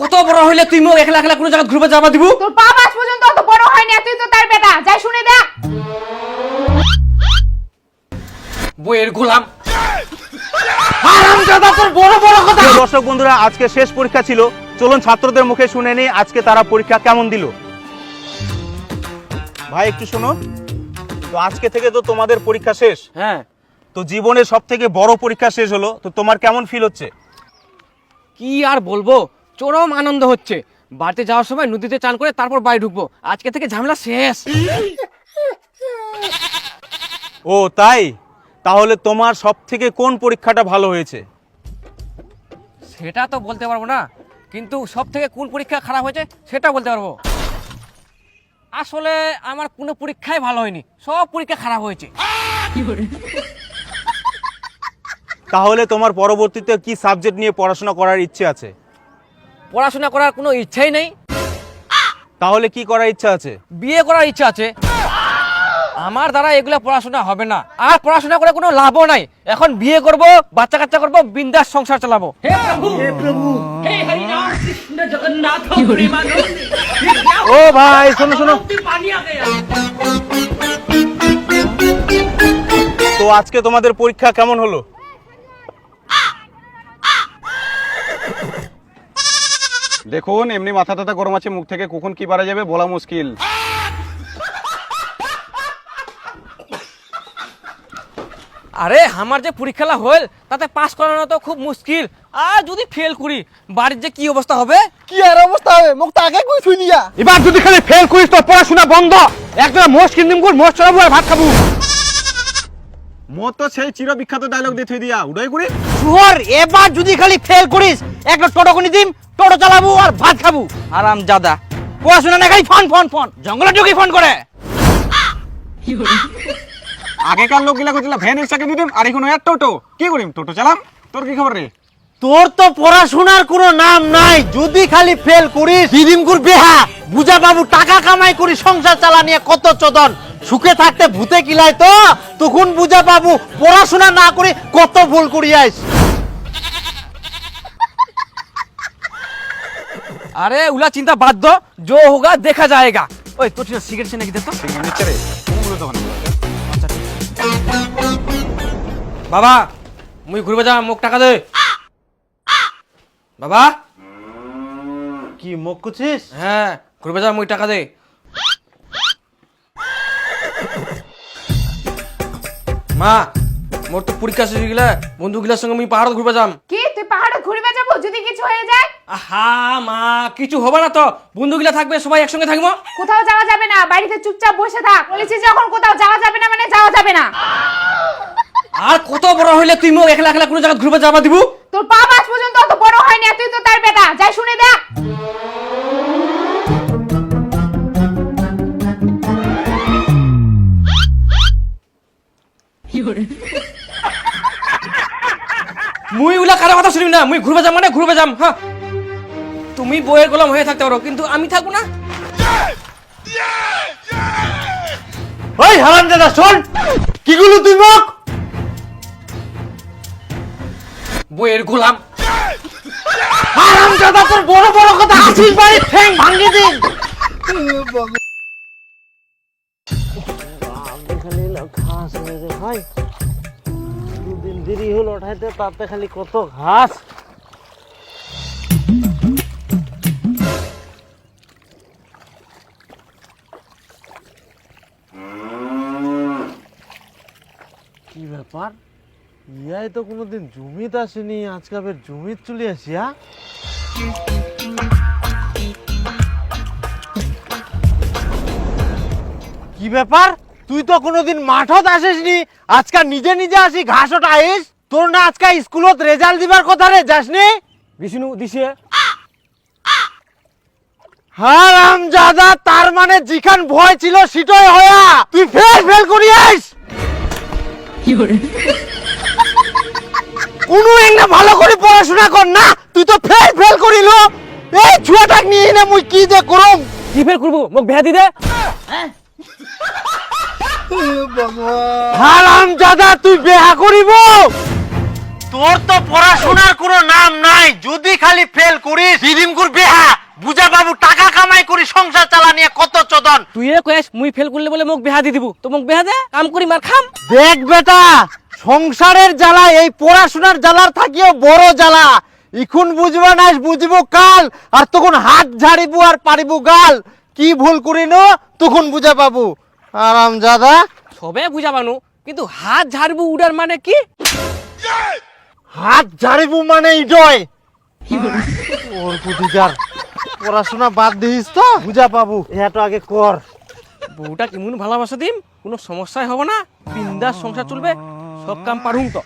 কত বড় হইলে তুই মোক একলা একলা কোনো জায়গা ঘুরবে যাবা দিব? তোর পা মাস পর্যন্ত অত বড় হয়নি আর তুই তো তার বেটা। যাই শুনে দেখ। বইয়ের গোলাম। হারামজাদা তোর বড় বড় কথা। প্রিয় দর্শক বন্ধুরা আজকে শেষ পরীক্ষা ছিল। চলুন ছাত্রদের মুখে শুনে নিই আজকে তারা পরীক্ষা কেমন দিল। ভাই একটু শোনো। তো আজকে থেকে তো তোমাদের পরীক্ষা শেষ। হ্যাঁ। তো জীবনের সব থেকে বড় পরীক্ষা শেষ হলো। তো তোমার কেমন ফিল হচ্ছে? কি আর বলব? চরম আনন্দ হচ্ছে। বাড়িতে যাওয়ার সময় নদীতে চান করে তারপর বাড়ি ঢুকবো। আজকে থেকে ঝামেলা শেষ। ও তাই? তাহলে তোমার সব থেকে কোন পরীক্ষাটা ভালো হয়েছে? সেটা তো বলতে পারব না কিন্তু সব থেকে কোন পরীক্ষা খারাপ হয়েছে সেটা বলতে পারব। আসলে আমার কোনো পরীক্ষাই ভালো হয়নি সব পরীক্ষা খারাপ হয়েছে। তাহলে তোমার পরবর্তীতে কি সাবজেক্ট নিয়ে পড়াশোনা করার ইচ্ছে আছে? পড়াশোনা করার কোনো ইচ্ছাই নেই। তাহলে কি করার ইচ্ছা আছে? বিয়ে করার ইচ্ছা আছে। আমার দ্বারা এগুলা পড়াশোনা হবে না। আর পড়াশোনা করে কোনো লাভও নাই। এখন বিয়ে করব বাচ্চা কাচ্চা করব বিন্দাস সংসার চালাবো। হে প্রভু! হে প্রভু! হে হরি নাম কৃষ্ণ জগন্নাথ ও ভাই শোনো শোনো। তো আজকে তোমাদের পরীক্ষা কেমন হলো? দেখুন এমনি মাথা টাথা গরম আছে মুখ থেকে কখন কি পারা যাবে বলা মুশকিল। আরে আমার যে পরীক্ষাটা হল তাতে পাস করানো তো খুব মুশকিল। আর যদি ফেল করি বাড়ির যে কি অবস্থা হবে? কি আর অবস্থা হবে? মুখ তো আগে কই থুই দিয়া এবার যদি খালি ফেল করিস তো পড়াশোনা বন্ধ। একটা মোষ কিনদিম কর মোষ চড়াবো আর ভাত খাব। মো তো সেই চির বিখ্যাত ডায়লগ দিয়ে থুই দিয়া উদয় করি। শুহর এবার যদি খালি ফেল করিস একটা টোটো কিনে দিম টোটো চালাবো আর ভাত খাব। আরাম জাদা। পড়াশোনা না খালি ফোন ফোন ফোন। জঙ্গলে ঢুকে ফোন করে। আগেকার লোক গিলা করছিল ভ্যান রিক্সাকে দিতাম আর এখন এক টোটো। কি করিম টোটো চালাম? তোর কি খবর রে? তোর তো পড়াশোনার কোনো নাম নাই যদি খালি ফেল করিস দিদিমকুর বেহা বুঝা বাবু টাকা কামাই করি সংসার চালা নিয়ে কত চদন। সুখে থাকতে ভূতে কিলাই তো তখন বুঝা বাবু পড়াশোনা না করে কত ভুল করিয়াইস। আরে উলা চিন্তা বাদ দো জো হোগা দেখা যায়গা। ওই তোর সিগারেট নাকি দে তো? আচ্ছা, বাবা মুই ঘুরবে যা মোক টাকা দে। বাবা? কি মোক কুছিস হ্যাঁ ঘুরবে যা মুই টাকা দে। মা মোর তো পরীক্ষা শেষ হয়ে গেলে বন্ধুগুলার সঙ্গে মুই পাহাড় ঘুরবে যাম। কি? পাহাড়ে ঘুরবে যাব যদি কিছু হয়ে যায়। আহা মা কিছু হবে না তো। বন্ধুগুলা থাকবে সবাই একসঙ্গে থাকব। কোথাও যাওয়া যাবে না বাড়িতে চুপচাপ বসে থাক। বলেছি যখন কোথাও যাওয়া যাবে না মানে যাওয়া যাবে না। আর কত বড় হইলে তুই মোক একলা একলা কোনো জায়গা ঘুরবে যাবা দিব? তোর পা মাস পর্যন্ত অত বড় হয়নি আর তুই তো তার বেটা। যাই শুনে দেখ। মুই উলা কারও কথা শুনিম না মুই ঘুরবে যাম মানে ঘুরবে যাম হ্যাঁ তুমি বইয়ের গোলাম হয়ে থাকতে পারো কিন্তু আমি থাকব না। ওই হারাম দাদা শোন কি গুলো তুই মুখ বইয়ের গোলাম। হারাম দাদা তোর বড় বড় কথা আসিস বাড়ি ঠ্যাং ভাঙিয়ে দিন ঘাস মেরে ভাই দুদিন দেরি হলো, ওঠাইতে তাতে খালি কত ঘাস। কি ব্যাপার? ইয়াই তো কোনোদিন জমিত আসেনি, আজকে আবার জমিত চলে আসি হ্যাঁ? কি ব্যাপার? তুই তো কোনোদিন মাঠত আসিসনি। আজকাল নিজে নিজে আসি ঘাসত আইস তোর না আজকাল স্কুলত রেজাল্ট দিবার কথা রে যাসনি? বিষ্ণু দিছে। হারাম জাদা তার মানে যেখান ভয় ছিল সিটই হয়া। তুই ফেল ফেল করি আইস কোনো একটা ভালো করে পড়াশোনা কর না তুই তো ফেল ফেল করিল। এই ছুয়াটাক নিয়ে না মুই কি যে করম? কি ফের করব? মোক ভেয়া দি দে। হারাম দাদা তুই বেহা করিব? তোর তো পড়াশোনার কোনো নাম নাই যদি খালি ফেল করিস দিদিমকুর বেহা বুঝা বাবু টাকা কামাই করি সংসার চালা নিয়ে কত চদন। তুই কয়েস মুই ফেল করলে বলে মোক বেহা দি দিব। তো মোক বেহা দে কাম করি মার খাম। দেখ বেটা সংসারের জ্বালা এই পড়াশোনার জ্বালার থাকিও বড় জ্বালা। ইখুন বুঝবা নাইস বুঝিব কাল আর তখন হাত ঝাড়িবু আর পারিব গাল। কি ভুল করিনো তখন বুঝা বাবু আরাম দাদা সবে বুঝাবানু কিন্তু হাত ঝাড়বু উড়ার মানে কি? হাত ঝাড়বু মানে ইডয়। ওর পড়াশোনা বাদ দিস তো বুঝা পাবো এটা আগে কর। বউটা কেমন ভালোবাসা দিম কোনো সমস্যাই হবে না বিন্দাস সংসার চলবে সব কাম পারুম তো।